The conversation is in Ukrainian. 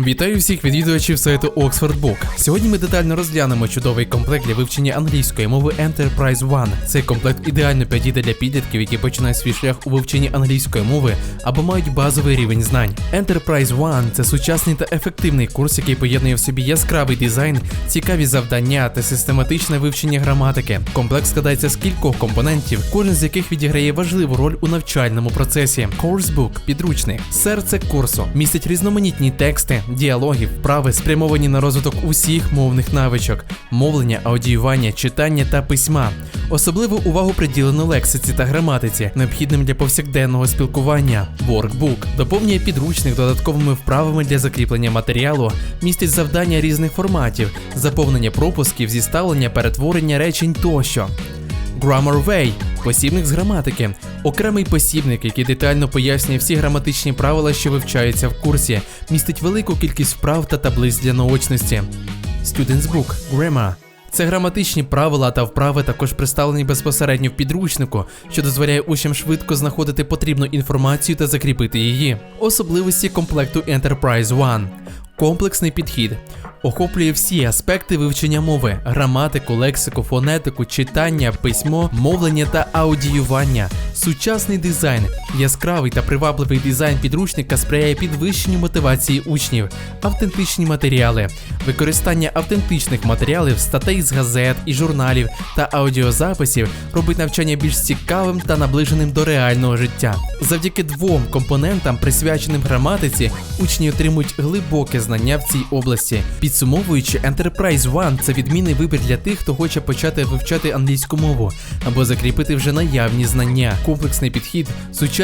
Вітаю всіх відвідувачів сайту Oxford Book. Сьогодні ми детально розглянемо чудовий комплект для вивчення англійської мови Enterprise One. Цей комплект ідеально підійде для підлітків, які починають свій шлях у вивченні англійської мови або мають базовий рівень знань. Enterprise One – це сучасний та ефективний курс, який поєднує в собі яскравий дизайн, цікаві завдання та систематичне вивчення граматики. Комплект складається з кількох компонентів, кожен з яких відіграє важливу роль у навчальному процесі. Coursebook – підручник, серце курсу, містить різноманітні тексти, діалоги, вправи, спрямовані на розвиток усіх мовних навичок, мовлення, аудіювання, читання та письма. Особливу увагу приділено лексиці та граматиці, необхідним для повсякденного спілкування. Workbook доповнює підручник додатковими вправами для закріплення матеріалу, містить завдання різних форматів, заповнення пропусків, зіставлення, перетворення речень тощо. Grammar посібник з граматики, окремий посібник, який детально пояснює всі граматичні правила, що вивчаються в курсі, містить велику кількість вправ та таблиць для наочності. Student's Book – Grammar – це граматичні правила та вправи також представлені безпосередньо в підручнику, що дозволяє учням швидко знаходити потрібну інформацію та закріпити її. Особливості комплекту Enterprise One. Комплексний підхід охоплює всі аспекти вивчення мови: граматику, лексику, фонетику, читання, письмо, мовлення та аудіювання. Сучасний дизайн, яскравий та привабливий дизайн підручника сприяє підвищенню мотивації учнів, автентичні матеріали, використання автентичних матеріалів, статей з газет і журналів та аудіозаписів робить навчання більш цікавим та наближеним до реального життя. Завдяки двом компонентам, присвяченим граматиці, учні отримують глибоке знання в цій області. Підсумовуючи, Enterprise One – це відмінний вибір для тих, хто хоче почати вивчати англійську мову або закріпити вже наявні знання. Комплексний підхід, сучасний